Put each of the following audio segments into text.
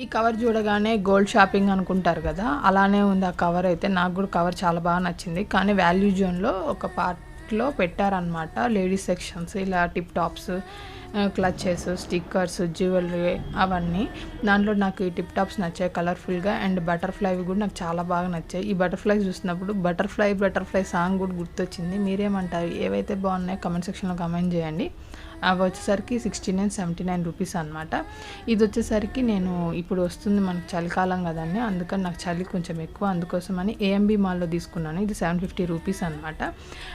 ఈ కవర్ చూడగానే gold shopping అనుకుంటారు కదా అలానే ఉంది ఆ కవర్ అయితే. నాకు కూడా కవర్ చాలా బాగా నచ్చింది. కానీ వాల్యూ జోన్లో ఒక పార్ట్లో పెట్టారనమాట లేడీస్ సెక్షన్స్ ఇలా tip tops clutches stickers jewellery అవన్నీ. దాంట్లో నాకు ఈ టిప్ టాప్స్ నచ్చాయి కలర్ఫుల్గా. అండ్ బటర్ఫ్లై కూడా నాకు చాలా బాగా నచ్చాయి. ఈ బటర్ఫ్లై చూసినప్పుడు బటర్ఫ్లై బటర్ఫ్లై సాంగ్ కూడా గుర్తొచ్చింది. మీరేమంటారు? ఏవైతే బాగున్నాయో కమెంట్ సెక్షన్లో కమెంట్ చేయండి. అవి వచ్చేసరికి sixty nine seventy nine rupees అనమాట ఇది వచ్చేసరికి నేను ఇప్పుడు వస్తుంది మనకు చలికాలం కదండి అందుకని నాకు చలి కొంచెం ఎక్కువ అందుకోసమని ఏఎంబి మాల్లో తీసుకున్నాను. ఇది సెవెన్ ఫిఫ్టీ రూపీస్ అనమాట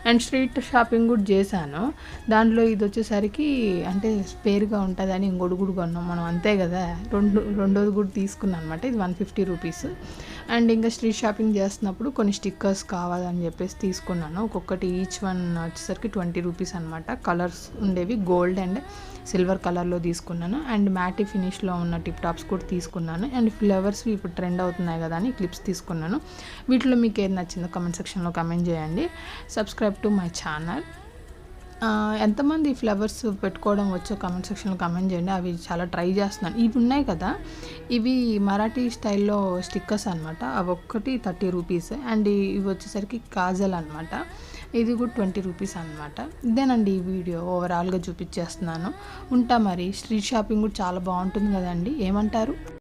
అండ్ స్ట్రీట్ షాపింగ్ కూడా చేశాను. దాంట్లో ఇది వచ్చేసరికి అంటే స్పేర్గా ఉంటుందని ఇంకోటి కూడా కొన్నాం మనం అంతే కదా? రెండు రెండోది కూడా తీసుకున్నాను అనమాట ఇది వన్ ఫిఫ్టీ రూపీస్ అండ్ ఇంకా స్ట్రీట్ షాపింగ్ చేస్తున్నప్పుడు కొన్ని స్టిక్కర్స్ కావాలని చెప్పేసి తీసుకున్నాను. ఒక్కొక్కటి ఈచ్ వన్ వచ్చేసరికి ట్వంటీ రూపీస్ అనమాట కలర్స్ ఉండేవి గోల్డ్ అండ్ సిల్వర్ కలర్లో తీసుకున్నాను. అండ్ మ్యాటీ ఫినిష్లో ఉన్న టిప్ టాప్స్ కూడా తీసుకున్నాను. అండ్ ఫ్లవర్స్ ఇప్పుడు ట్రెండ్ అవుతున్నాయి కదా అని క్లిప్స్ తీసుకున్నాను. వీటిలో మీకు ఏది నచ్చిందో కమెంట్ సెక్షన్లో కమెంట్ చేయండి. Subscribe to my channel. ఎంతమంది ఫ్లవర్స్ పెట్టుకోవడం వచ్చో కమెంట్ సెక్షన్లో కమెంట్ చేయండి. అవి చాలా ట్రై చేస్తున్నాను. ఇవి ఉన్నాయి కదా ఇవి మరాఠీ స్టైల్లో స్టిక్కర్స్ అనమాట అవి ఒక్కటి థర్టీ రూపీస్ అండ్ ఇవి వచ్చేసరికి కాజల్ అనమాట ఇది కూడా ట్వంటీ రూపీస్ అనమాట ఇదేనండి ఈ వీడియో ఓవరాల్గా చూపించేస్తున్నాను. ఉంటా మరి. స్ట్రీట్ షాపింగ్ కూడా చాలా బాగుంటుంది కదండి. ఏమంటారు?